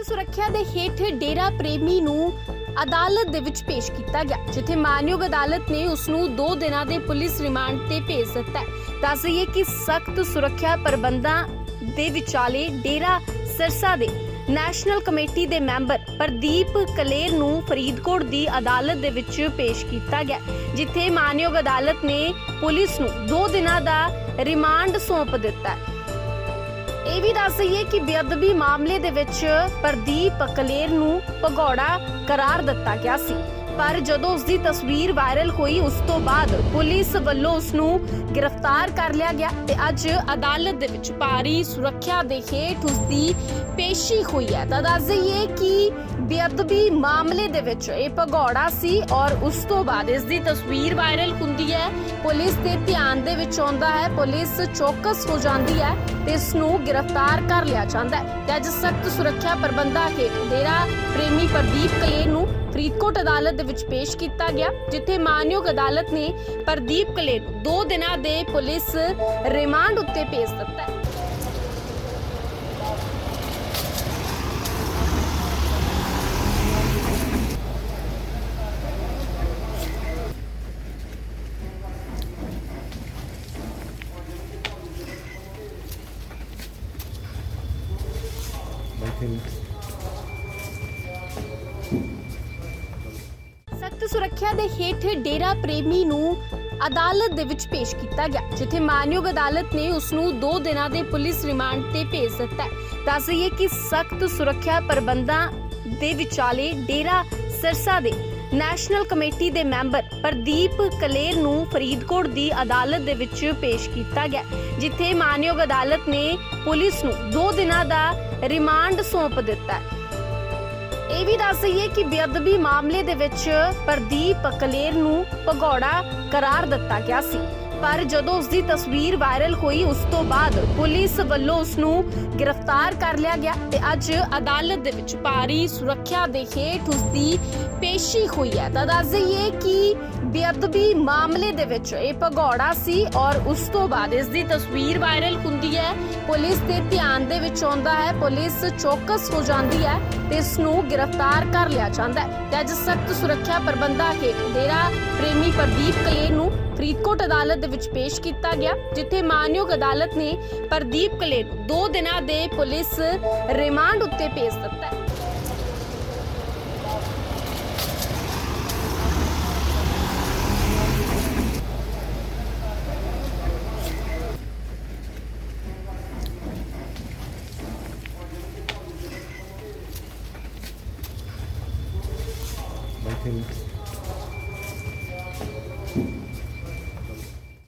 ਸਖਤ ਸੁਰੱਖਿਆ ਦੇ ਹੇਠ ਡੇਰਾ ਪ੍ਰੇਮੀ ਨੂੰ ਅਦਾਲਤ ਦੇ ਵਿੱਚ ਪੇਸ਼ ਕੀਤਾ ਗਿਆ, ਜਿੱਥੇ ਮਾਨਯੋਗ ਅਦਾਲਤ ਨੇ ਉਸ ਨੂੰ 2 ਦਿਨਾਂ ਦੇ ਪੁਲਿਸ ਰਿਮਾਂਡ ਤੇ ਭੇਜ ਦਿੱਤਾ ਦੱਸ ਦਈਏ ਕਿ ਸਖਤ ਸੁਰੱਖਿਆ ਪ੍ਰਬੰਧਾਂ ਦੇ ਵਿਚਾਲੇ ਡੇਰਾ ਸਿਰਸਾ ਦੇ ਨੈਸ਼ਨਲ ਕਮੇਟੀ ਦੇ ਮੈਂਬਰ ਪ੍ਰਦੀਪ ਕਲੇਰ ਨੂੰ ਫਰੀਦਕੋਟ ਦੀ ਅਦਾਲਤ ਦੇ ਵਿੱਚ ਪੇਸ਼ ਕੀਤਾ ਗਿਆ, ਜਿੱਥੇ ਮਾਨਯੋਗ ਅਦਾਲਤ ਨੇ ਪੁਲਿਸ ਨੂੰ 2 ਦਿਨਾਂ ਦਾ ਰਿਮਾਂਡ ਸੌਂਪ ਦਿੱਤਾ ਇਹ ਵੀ ਦੱਸ ਦਈਏ ਕਿ ਬੇਅਦਬੀ ਮਾਮਲੇ ਦੇ ਵਿੱਚ ਪ੍ਰਦੀਪ ਕਲੇਰ ਨੂੰ ਭਗੌੜਾ ਕਰਾਰ ਦਿੱਤਾ ਗਿਆ ਸੀ। ਪਰ ਜਦੋਂ ਉਸ ਦੀ ਤਸਵੀਰ ਵਾਇਰਲ ਹੋਈ, ਉਸ ਤੋਂ ਬਾਅਦ ਪੁਲਿਸ ਵੱਲੋਂ ਉਸ ਨੂੰ ਗ੍ਰਿਫਤਾਰ ਕਰ ਲਿਆ ਗਿਆ ਤੇ ਅੱਜ ਅਦਾਲਤ ਦੇ ਵਿੱਚ ਭਾਰੀ ਸੁਰੱਖਿਆ ਦੇ ਹੇਠ ਉਸ ਦੀ ਪੇਸ਼ੀ ਹੋਈ ਹੈ। ਤਾਂ ਦੱਸ ਦਈਏ ਕਿ ਬੇਅਦਬੀ ਮਾਮਲੇ ਦੇ ਵਿੱਚ ਇਹ ਭਗੌੜਾ ਸੀ ਔਰ ਉਸ ਤੋਂ ਬਾਅਦ ਇਸ ਦੀ ਤਸਵੀਰ ਵਾਇਰਲ ਹੁੰਦੀ ਹੈ। ਪੁਲਿਸ ਦੇ ਧਿਆਨ ਦੇ ਵਿੱਚ ਆਉਂਦਾ ਹੈ, ਪੁਲਿਸ ਚੌਕਸ ਹੋ ਜਾਂਦੀ ਹੈ ਤੇ ਇਸ ਨੂੰ ਗ੍ਰਿਫਤਾਰ ਕਰ ਲਿਆ ਜਾਂਦਾ ਹੈ। ਤੇ ਅੱਜ ਸਖਤ ਸੁਰੱਖਿਆ ਪ੍ਰਬੰਧਾਂ ਹੇਠ ਡੇਰਾ ਪ੍ਰੇਮੀ ਪ੍ਰਦੀਪ ਕਲੇਰ ਨੂੰ ਫਰੀਦਕੋਟ ਅਦਾਲਤ ਦੇ ਵਿੱਚ ਪੇਸ਼ ਕੀਤਾ ਗਿਆ, ਜਿੱਥੇ ਮਾਨਯੋਗ ਅਦਾਲਤ ਨੇ ਪ੍ਰਦੀਪ ਕਲੇਰ ਨੂੰ 2 ਦਿਨਾਂ ਦੇ ਪੁਲਿਸ ਰਿਮਾਂਡ ਉੱਤੇ ਭੇਜ ਦਿੱਤਾ ਹੈ। ਬੈਠੇ ਨੇ ਸਖਤ ਸੁਰੱਖਿਆ ਦੇ ਹੇਠ ਡੇਰਾ ਪ੍ਰੇਮੀ ਨੂੰ ਅਦਾਲਤ ਦੇ ਵਿੱਚ ਪੇਸ਼ ਕੀਤਾ ਗਿਆ, ਜਿੱਥੇ ਮਾਨਯੋਗ ਅਦਾਲਤ ਨੇ ਉਸ ਨੂੰ 2 ਦਿਨਾਂ ਦੇ ਪੁਲਿਸ ਰਿਮਾਂਡ ਤੇ ਭੇਜ ਦਿੱਤਾ ਹੈ। ਦੱਸ ਦਈਏ ਕਿ ਸਖਤ ਸੁਰੱਖਿਆ ਪ੍ਰਬੰਧਾਂ ਦੇ ਵਿਚਾਲੇ ਡੇਰਾ ਸਿਰਸਾ ਦੇ ਨੈਸ਼ਨਲ ਕਮੇਟੀ ਦੇ ਮੈਂਬਰ ਪ੍ਰਦੀਪ ਕਲੇਰ ਨੂੰ ਫਰੀਦਕੋਟ ਦੀ ਅਦਾਲਤ ਦੇ ਵਿੱਚ ਪੇਸ਼ ਕੀਤਾ ਗਿਆ, ਜਿੱਥੇ ਮਾਨਯੋਗ ਅਦਾਲਤ ਨੇ ਪੁਲਿਸ ਨੂੰ 2 ਦਿਨਾਂ ਦਾ ਰਿਮਾਂਡ ਸੌਂਪ ਦਿੱਤਾ ਹੈ। ਇਹ ਵੀ ਦੱਸ ਦਈਏ ਕਿ ਬੇਅਦਬੀ ਮਾਮਲੇ ਦੇ ਵਿੱਚ ਪ੍ਰਦੀਪ ਕਲੇਰ ਨੂੰ ਭਗੌੜਾ ਕਰਾਰ ਦਿੱਤਾ ਗਿਆ ਸੀ। ਪਰ ਜਦੋਂ ਉਸ ਦੀ ਤਸਵੀਰ ਵਾਇਰਲ ਹੋਈ, ਉਸ ਤੋਂ ਬਾਅਦ ਪੁਲਿਸ ਵੱਲੋਂ ਉਸ ਨੂੰ ਗ੍ਰਿਫਤਾਰ ਕਰ ਲਿਆ ਗਿਆ ਤੇ ਅੱਜ ਅਦਾਲਤ ਦੇ ਵਿੱਚ ਭਾਰੀ ਸੁਰੱਖਿਆ ਦੇ ਹੇਠ ਉਸ ਦੀ ਪੇਸ਼ੀ ਹੋਈ ਹੈ। ਤਾਂ ਦੱਸ ਦਈਏ ਕਿ ਬੇਅਦਬੀ ਮਾਮਲੇ ਦੇ ਵਿੱਚ ਇਹ ਭਗੌੜਾ ਸੀ ਔਰ ਉਸ ਤੋਂ ਬਾਅਦ ਇਸ ਦੀ ਤਸਵੀਰ ਵਾਇਰਲ ਹੁੰਦੀ ਹੈ। ਪੁਲਿਸ ਦੇ ਧਿਆਨ ਦੇ ਵਿੱਚ ਆਉਂਦਾ ਹੈ, ਪੁਲਿਸ ਚੌਕਸ ਹੋ ਜਾਂਦੀ ਹੈ ਤੇ ਇਸ ਨੂੰ ਗ੍ਰਿਫਤਾਰ ਕਰ ਲਿਆ ਜਾਂਦਾ ਹੈ। ਤੇ ਅੱਜ ਸਖਤ ਸੁਰੱਖਿਆ ਪ੍ਰਬੰਧਾਂ ਹੇਠ ਡੇਰਾ ਪ੍ਰੇਮੀ ਪ੍ਰਦੀਪ ਕਲੇਰ ਨੂੰ ਫਰੀਦਕੋਟ ਅਦਾਲਤ ਦੇ ਵਿੱਚ ਪੇਸ਼ ਕੀਤਾ ਗਿਆ, ਜਿੱਥੇ ਮਾਨਯੋਗ ਅਦਾਲਤ ਨੇ ਪ੍ਰਦੀਪ ਕਲੇਰ ਨੂੰ 2 ਦਿਨਾਂ ਦੇ ਪੁਲਿਸ ਰਿਮਾਂਡ ਉੱਤੇ ਭੇਜ ਦਿੱਤਾ ਹੈ। ਬੈਠੇ ਨੇ